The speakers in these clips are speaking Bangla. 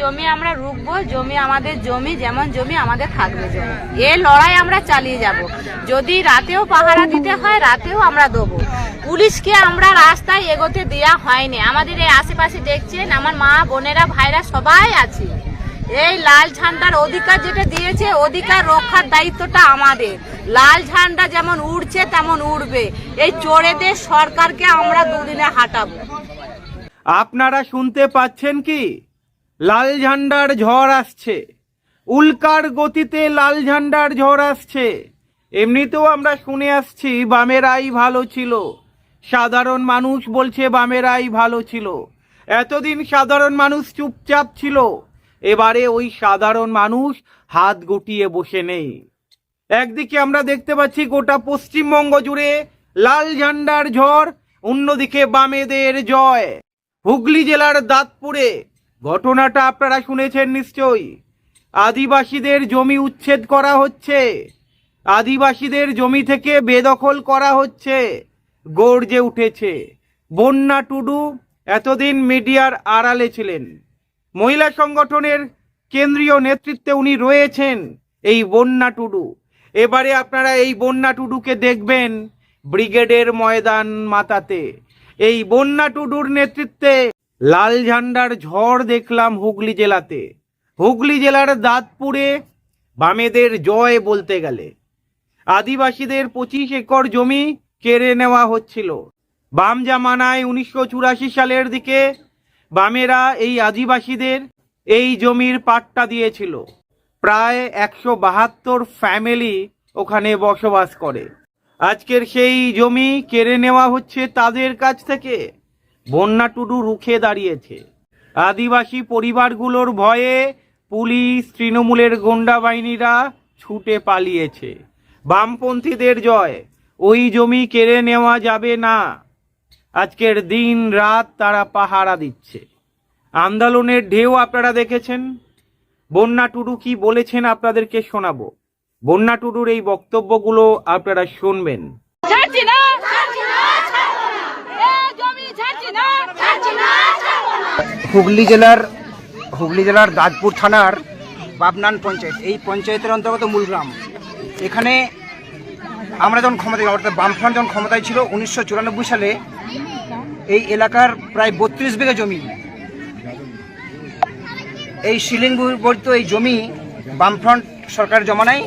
জমি আমরা রুখবো, জমি আমাদের জমি, যেমন জমি আমাদের থাকবে জমি। এ লড়াই আমরা চালিয়ে যাব। যদি রাতেও পাহারা দিতে হয়, রাতেও আমরা দেবো। পুলিশকে আমরা রাস্তায় এগোতে দেওয়া হয়নি। আমাদের এই আশেপাশে দেখছেন, আমার মা, বোনেরা, ভাইরা সবাই আছে। এই লাল ঝান্ডার অধিকার যেটা দিয়েছে, অধিকার রক্ষার দায়িত্বটা আমাদের। লাল ঝান্ডা যেমন উড়ছে, তেমন উড়বে। এই চোরেদের সরকারকে আমরা দুদিনে হাঁটাবো। আপনারা শুনতে পাচ্ছেন কি? লাল ঝান্ডার ঝড় আসছে। উল্কার গতিতে লাল ঝান্ডার ঝড় আসছে। এমনিতেও আমরা শুনে আসছি, বামেরাই ভালো ছিল। সাধারণ মানুষ বলছে, বামেরাই ভালো ছিল। এতদিন সাধারণ মানুষ চুপচাপ ছিল। এবারে ওই সাধারণ মানুষ হাত গুটিয়ে বসে নেই। একদিকে আমরা দেখতে পাচ্ছি, গোটা পশ্চিমবঙ্গ জুড়ে লাল ঝান্ডার ঝড়, অন্যদিকে বামেদের জয়। হুগলি জেলার দাঁতপুরে ঘটনাটা আপনারা শুনেছেন নিশ্চয়ই। আদিবাসীদের জমি উচ্ছেদ করা হচ্ছে। আদিবাসীদের জমি থেকে বেদখল করা হচ্ছে। গর্জে উঠেছে। বন্যা টুডু এতদিন মিডিয়ার আড়ালে ছিলেন। মহিলা সংগঠনের কেন্দ্রীয় নেতৃত্বে উনি রয়েছেন এই বন্যা টুডু। এবারে আপনারা এই বন্যা টুডুকে দেখবেন ব্রিগেডের ময়দান মাতাতে। এই বন্যা টুডুর নেতৃত্বে লাল ঝান্ডার ঝড় দেখলাম হুগলি জেলাতে। হুগলি জেলার দাঁতপুরে বামেদের জয় বলতে গেলে। আদিবাসীদের পঁচিশ একর জমি কেড়ে নেওয়া হচ্ছিল। বাম জামানায় উনিশশো চুরাশি সালের দিকে বামেরা এই আদিবাসীদের এই জমির পাট্টা দিয়েছিল। প্রায় একশো বাহাত্তর ফ্যামিলি ওখানে বসবাস করে। আজকের সেই জমি কেড়ে নেওয়া হচ্ছে তাদের কাছ থেকে। বন্যা টুডু রুখে দাঁড়িয়েছে। আদিবাসী পরিবারগুলোর ভয়ে পুলিশ, তৃণমূলের গোন্ডা বাহিনীরা ছুটে পালিয়েছে। বামপন্থীদের জয়, ওই জমি কেড়ে নেওয়া যাবে না। আজকের দিন রাত তারা পাহারা দিচ্ছে। আন্দোলনের ঢেউ আপনারা দেখেছেন? বন্যা টুডু কি বলেছেন আপনাদেরকে শোনাবো। বন্যা টুডুর এই বক্তব্যগুলো আপনারা শুনবেন ছাড়ছি না এ জমি ছাড়ছি না হুগলি জেলার হুগলি জেলার দাঁতপুর থানার বাবনান পঞ্চায়েত। এই পঞ্চায়েতের অন্তর্গত মূলগ্রাম এখানে আমরা যখন ক্ষমতায়, অর্থাৎ বামফ্রন্ট যখন ক্ষমতায় ছিল, উনিশশো চুরানব্বই সালে এই এলাকার প্রায় বত্রিশ বিঘা জমি, এই শিলিংবর্তিত এই জমি বামফ্রন্ট সরকার জমানায়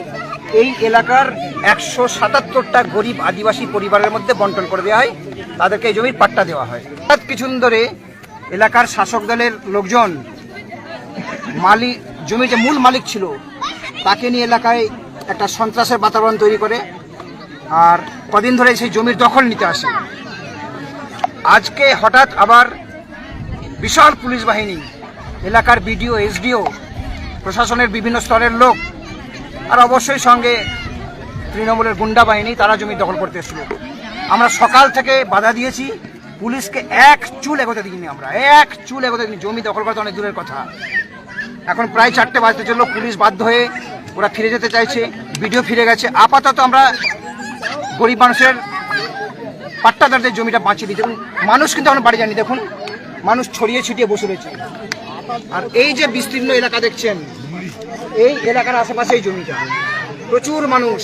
এই এলাকার একশো সাতাত্তরটা গরিব আদিবাসী পরিবারের মধ্যে বন্টন করে দেওয়া হয়। তাদেরকে এই জমির পাট্টা দেওয়া হয়। কিছুদিন ধরে এলাকার শাসক দলের লোকজন মালিক জমি যে মূল মালিক ছিল, তাকে নিয়ে এলাকায় একটা সন্ত্রাসের বাতাবরণ তৈরি করে আর কদিন ধরে সেই জমির দখল নিতে আসে। আজকে হঠাৎ আবার বিশাল পুলিশ বাহিনী, এলাকার বিডিও, এসডিও, প্রশাসনের বিভিন্ন স্তরের লোক আর অবশ্যই সঙ্গে তৃণমূলের গুন্ডা বাহিনী, তারা জমি দখল করতে এসেছিল। আমরা সকাল থেকে বাধা দিয়েছি পুলিশকে এক চুল এগোতে দিইনি আমরা, এক চুল এগোতে দিইনি, জমি দখল করা অনেক দূরের কথা। এখন প্রায় চারটে বাজতে চলল, পুলিশ বাধ্য হয়ে ওরা ফিরে যেতে চাইছে ভিডিও ফিরে গেছে। আপাতত আমরা গরিব মানুষের পাট্টাদারদের জমিটা বাঁচিয়ে দিই দেখুন মানুষ কিন্তু এখন বাড়ি যায়নি, দেখুন। মানুষ ছড়িয়ে ছিটিয়ে বসে রয়েছে। আর এই যে বিস্তীর্ণ এলাকা দেখছেন, এই এলাকার আশেপাশে এই জমিটা। প্রচুর মানুষ,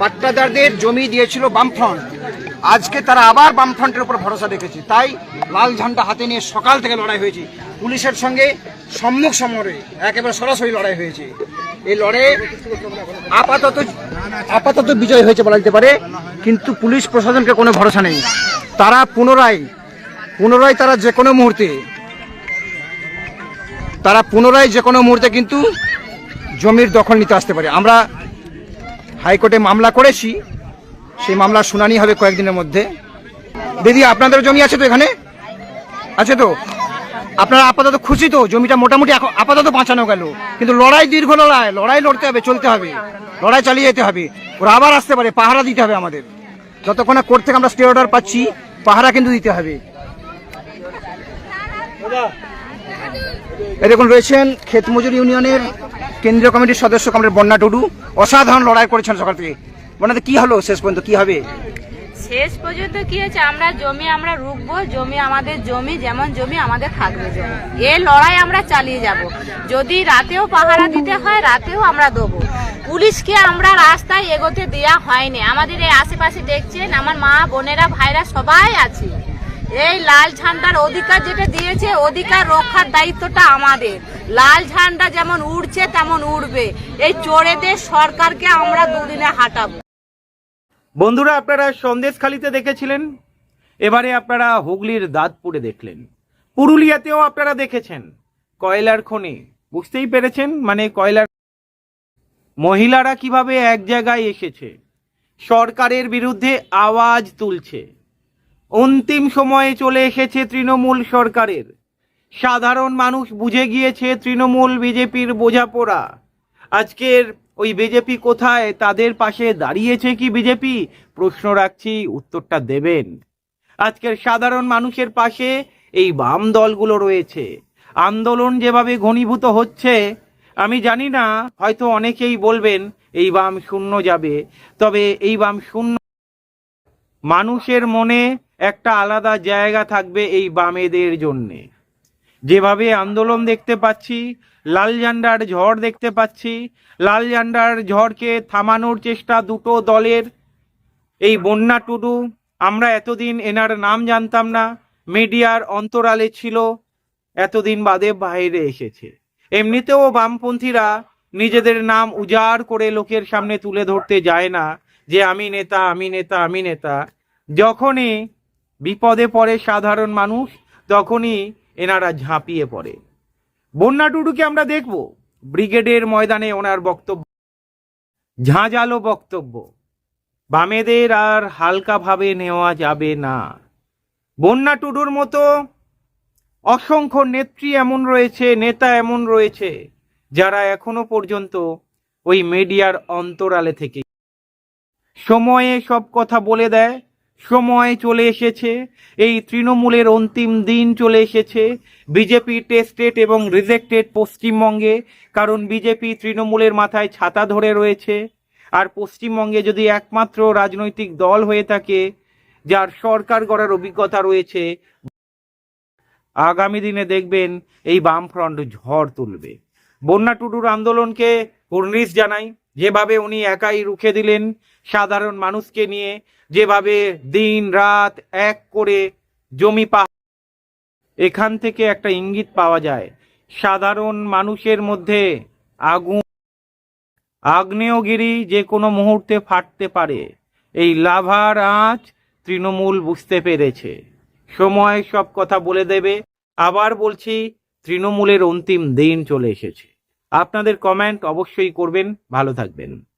পাট্টাদারদের জমি দিয়েছিল বামফ্রন্ট। আজকে তারা আবার বামফ্রন্টের উপর ভরসা রেখেছে। তাই লাল ঝান্ডা হাতে নিয়ে সকাল থেকে লড়াই হয়েছে। পুলিশের সঙ্গে সম্মুখ সমরে একেবারে সরাসরি লড়াই হয়েছে। এই লড়াইয়ে আপাতত আপাতত বিজয় হয়েছে বলা যেতে পারে, কিন্তু পুলিশ প্রশাসনকে কোনো ভরসা নেই। তারা পুনরায় পুনরায় তারা যে কোনো মুহূর্তে, তারা পুনরায় যে কোনো মুহূর্তে কিন্তু জমির দখল নিতে আসতে পারে। আমরা হাইকোর্টে মামলা করেছি সেই মামলার শুনানি হবে কয়েকদিনের মধ্যে। দিদি আপনাদের জমি আছে তো এখানে? আছে তো? আপনারা আপাতত খুশি তো? জমিটা মোটামুটি এখন আপাতত বাঁচানো গেল। কিন্তু লড়াই দীর্ঘ লড়াই লড়াই লড়তে হবে, চলতে হবে। লড়াই চালিয়ে যেতে হবে। ওরা আবার আসতে পারে, পাহারা দিতে হবে আমাদের। যতক্ষণ না কোর্ট থেকে আমরা স্টে অর্ডার পাচ্ছি, পাহারা কিন্তু দিতে হবে। এরকম রয়েছেন ক্ষেত মজুর ইউনিয়নের কেন্দ্রীয় কমিটির সদস্য কমরেড বন্যা টুডু অসাধারণ লড়াই করেছেন সকাল থেকে। বন্যাতে কি হলো শেষ পর্যন্ত? কি হবে? শেষ পর্যন্ত কি হয়েছে আমরা জমি আমরা রুখবো, জমি আমাদের জমি, যেমন জমি আমাদের থাকবে এ লড়াই আমরা চালিয়ে যাব। যদি রাতেও পাহারা দিতে হয়, রাতেও আমরা দেবো। পুলিশকে আমরা রাস্তায় এগোতে দেওয়া হয়নি। আমাদের এই আশেপাশে দেখছেন, আমার মা, বোনেরা, ভাইরা সবাই আছে। এই লাল ঝান্ডার অধিকার যেটা দিয়েছে, অধিকার রক্ষার দায়িত্বটা আমাদের। লাল ঝান্ডা যেমন উড়ছে, তেমন উড়বে। এই চোরেদের সরকারকে আমরা দুদিনে হাঁটাবো। বন্ধুরা, আপনারা সন্দেশখালিতে দেখেছিলেন? এবারে আপনারা হুগলির দাঁতপুরে দেখলেন। পুরুলিয়াতেও আপনারা দেখেছেন। কয়লার খনি, বুঝতেই পেরেছেন? মানে কয়লার মহিলারা কীভাবে এক জায়গায় এসেছে? সরকারের বিরুদ্ধে আওয়াজ তুলছে। অন্তিম সময়ে চলে এসেছে তৃণমূল সরকারের। সাধারণ মানুষ বুঝে গিয়েছে তৃণমূল বিজেপির বোঝাপড়া। আজকের ওই বিজেপি কোথায়? তাদের পাশে দাঁড়িয়েছে কি বিজেপি প্রশ্ন রাখছি, উত্তরটা দেবেন। আজকের সাধারণ মানুষের পাশে এই বাম দলগুলো রয়েছে। আন্দোলন যেভাবে ঘনীভূত হচ্ছে, আমি জানি না, হয়তো অনেকেই বলবেন, এই বাম শূন্য যাবে। তবে এই বাম শূন্য মানুষের মনে একটা আলাদা জায়গা থাকবে এই বামেদের জন্যে। যেভাবে আন্দোলন দেখতে পাচ্ছি লাল ঝান্ডার ঝড় দেখতে পাচ্ছি। লাল ঝান্ডার ঝড়কে থামানোর চেষ্টা দুটো দলের। এই বন্যা টুডু, আমরা এতদিন এনার নাম জানতাম না, মিডিয়ার অন্তরালে ছিল, এতদিন বাদে বাইরে এসেছে। এমনিতেও বামপন্থীরা নিজেদের নাম উজাড় করে লোকের সামনে তুলে ধরতে যায় না, যে আমি নেতা আমি নেতা আমি নেতা। যখনই বিপদে পড়ে সাধারণ মানুষ, তখনই এনারা ঝাঁপিয়ে পড়ে। বন্যা টুডুকে আমরা দেখব। ব্রিগেডের ময়দানে ওনার বক্তব্য। ঝাঁঝালো বক্তব্য। বামেদের আর হালকাভাবে নেওয়া যাবে না। বন্যা টুডুর মতো অসংখ্য নেত্রী এমন রয়েছে, নেতা এমন রয়েছে, যারা এখনও পর্যন্ত ওই মিডিয়ার অন্তরালে থেকে সময়ে সব কথা বলে দেয়। সময় চলে এসেছে। এই তৃণমূলের অন্তিম দিন চলে এসেছে। বিজেপি টেস্টেড এবং রিজেক্টেড পশ্চিমবঙ্গে, কারণ বিজেপি তৃণমূলের মাথায় ছাতা ধরে রয়েছে। আর পশ্চিমবঙ্গে যদি একমাত্র রাজনৈতিক দল হয়ে থাকে, যার সরকার গড়ার অভিজ্ঞতা রয়েছে, আগামী দিনে দেখবেন এই বামফ্রন্ট ঝড় তুলবে। বন্যা টুডুর আন্দোলনকে কুর্নিশ জানাই। যেভাবে উনি একাই রুখে দিলেন সাধারণ মানুষকে নিয়ে, যেভাবে দিন রাত এক করে জমি পা এখান থেকে একটা ইঙ্গিত পাওয়া যায়। সাধারণ মানুষের মধ্যে আগুন, আগ্নেয়গিরি যে কোনো মুহূর্তে ফাটতে পারে। এই লাভার আঁচ তৃণমূল বুঝতে পেরেছে। সময় সব কথা বলে দেবে। আবার বলছি, তৃণমূলের অন্তিম দিন চলে এসেছে। আপনাদের কমেন্ট অবশ্যই করবেন। ভালো থাকবেন।